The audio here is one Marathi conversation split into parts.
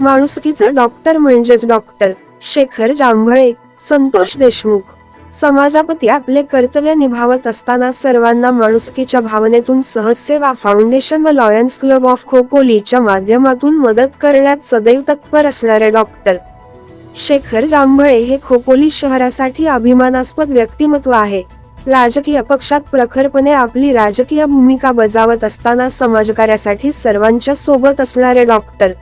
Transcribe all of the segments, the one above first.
माणुसकीचं डॉक्टर म्हणजेच डॉक्टर शेखर जांभळे संतोष देशमुख. समाजापती आपले कर्तव्य निभावत असताना सर्वांना माणुसकीच्या भावनेतून सहजसेवा फाउंडेशन व लॉयन्स क्लब ऑफ खोपोलीच्या माध्यमातून मदत करण्यात सदैव तत्पर असणारे डॉक्टर शेखर जांभळे हे खोपोली शहरासाठी अभिमानास्पद व्यक्तिमत्व आहे. राजकीय पक्षात प्रखरपणे आपली राजकीय भूमिका बजावत असताना समाजकार्यासाठी सर्वांच्या सोबत असणारे डॉक्टर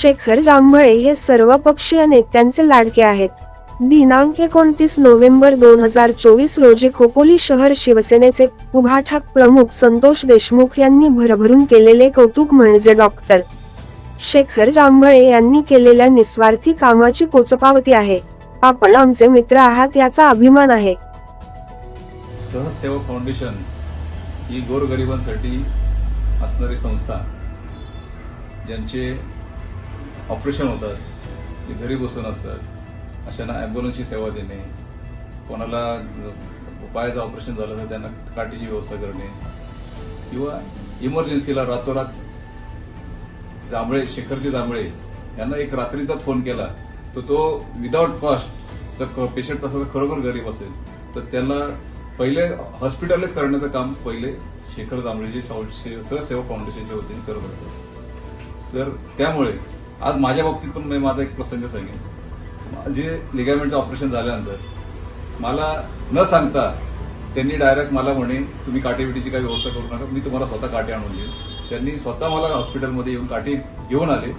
शेखर जांभळे हे सर्व पक्षीय नेत्यांचे लाडके आहेत. दिनांक एकोणतीस नोव्हेंबर दोन हजार चोवीस रोजी खोपोली शहर शिवसेनेचे उभाठाक प्रमुख संतोष देशमुख यांनी भरभरून केलेले कौतुक म्हणजे डॉक्टर शेखर जांभळे यांनी केलेल्या निस्वार्थी कामाची पोचपावती आहे. आपण आमचे मित्र आहात याचा अभिमान आहे. सहज फाउंडेशन ही गोरगरिबांसाठी असणारी संस्था ज्यांचे ऑपरेशन होतात ते घरी बसून असतात. अशांना ॲम्ब्युलन्सची सेवा देणे. कोणाला पायाचं ऑपरेशन झालं तर त्यांना काठीची व्यवस्था करणे. किंवा इमर्जन्सीला रातोरात जांभळे शेखरजी जांभळे यांना एक रात्रीचा फोन केला तर तो विदाउट कॉस्ट तर पेशंट तसा खरोखर गरीब असेल. तर त्यांना पहिले हॉस्पिटलच करण्याचं काम पहिले शेखर जांभळेजी सहज सेवा फाउंडेशनच्या वतीने करत होते. तर त्यामुळे आज माझ्या बाबतीत पण मी माझा एक प्रसंग सांगेन. जे लिगामेंटचं ऑपरेशन झाल्यानंतर मला न सांगता त्यांनी डायरेक्ट मला म्हणे तुम्ही काटेबिटीची काही व्यवस्था करू नका मी तुम्हाला स्वतः काठी आणून देईन. त्यांनी स्वतः मला हॉस्पिटलमध्ये येऊन काठी घेऊन आले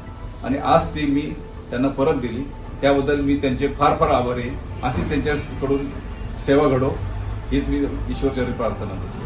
आणि आज ती मी त्यांना परत दिली. त्याबद्दल मी त्यांचे फार फार आभारी आहे. अशीच त्यांच्याकडून सेवा घडो हीच मी ईश्वरचरी प्रार्थना करतो.